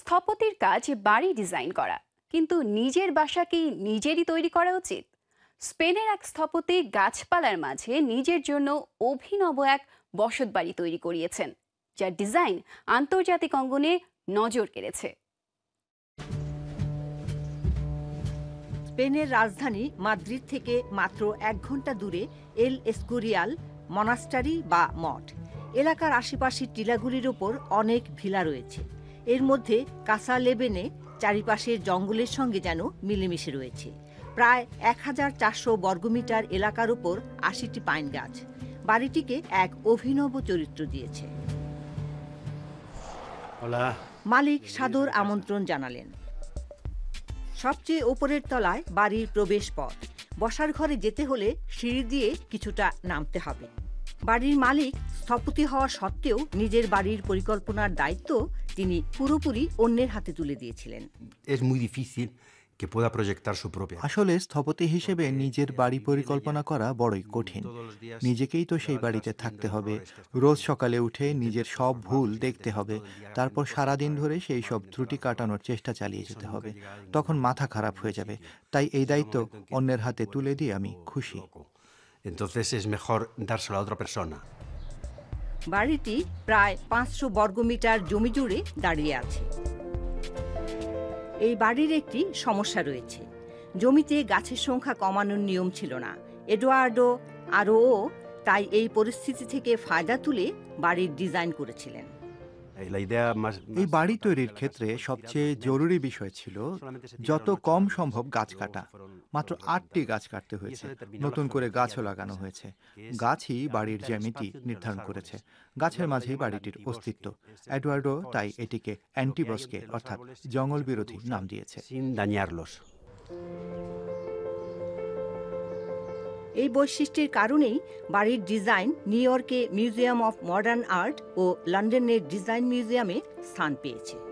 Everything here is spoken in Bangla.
স্থপতির কাজ বাড়ি ডিজাইন করা। কিন্তু নিজের বাসা কি নিজেরই তৈরি করা উচিত? স্পেনের এক স্থপতি গাছপালার মাঝে নিজের জন্য অভিনব এক বসত বাড়ি তৈরি করিয়েছেন, যার ডিজাইন আন্তর্জাতিক অঙ্গনে নজর কেড়েছে। স্পেনের রাজধানী মাদ্রিদ থেকে মাত্র এক ঘণ্টা দূরে এল এসকুরিয়াল মনাস্টারি বা মঠ। এলাকার আশেপাশের টিলাগুলির ওপর অনেক ভিলা রয়েছে। এর মধ্যে কাসা লেবেনে চারিপাশের জঙ্গলের সঙ্গে যেন মিলেমিশে রয়েছে। প্রায় এক হাজার চারশো বর্গমিটার এলাকার উপর আশিটি পাইন গাছ। বাড়িটিকে এক অভিনব চরিত্র দিয়েছে। মালিক সাদর আমন্ত্রণ জানালেন। সবচেয়ে ওপরের তলায় বাড়ির প্রবেশ পথ। বসার ঘরে যেতে হলে সিঁড়ি দিয়ে কিছুটা নামতে হবে। বাড়ির মালিক স্থপতি হওয়া সত্ত্বেও নিজের বাড়ির পরিকল্পনার দায়িত্ব তিনি পুরোপুরি অন্যের হাতে তুলে দিয়েছিলেন। Es muy difícil que pueda proyectar su propia. আসলে স্থপতি হিসেবে নিজের বাড়ি পরিকল্পনা করা বড়ই কঠিন। নিজেকেই তো সেই বাড়িতে থাকতে হবে। রোজ সকালে উঠে নিজের সব ভুল দেখতে হবে। তারপর সারাদিন ধরে সেই সব ত্রুটি কাটানোর চেষ্টা চালিয়ে যেতে হবে। তখন মাথা খারাপ হয়ে যাবে। তাই এই দায়িত্ব অন্যের হাতে তুলে দিয়ে আমি খুশি। Entonces es mejor dárselo a otra persona. বাড়িটি প্রায় পাঁচশো বর্গমিটার জমি জুড়ে দাঁড়িয়ে আছে। এই বাড়ির একটি সমস্যা রয়েছে। জমিতে গাছের সংখ্যা কমানোর নিয়ম ছিল না। এডোয়ার্ডো, আরও তাই এই পরিস্থিতি থেকে ফায়দা তুলে বাড়ির ডিজাইন করেছিলেন. এই বাড়ি তৈরির ক্ষেত্রে সবচেয়ে জরুরি বিষয় ছিল যত কম সম্ভব গাছ কাটা। মাত্র আটটি গাছ কাটতে হয়েছে। নতুন করে গাছও লাগানো হয়েছে। গাছই বাড়ির জ্যামিতি নির্ধারণ করেছে। গাছের মাঝেই বাড়িটির অস্তিত্ব। এডওয়ার্ডো তাই এটিকে অ্যান্টিবসকে অর্থাৎ জঙ্গল বিরোধী নাম দিয়েছে। এই বৈশিষ্ট্যের কারণেই বাড়ির ডিজাইন নিউ ইয়র্কে মিউজিয়াম অফ মডার্ন আর্ট ও লন্ডনের ডিজাইন মিউজিয়ামে স্থান পেয়েছে।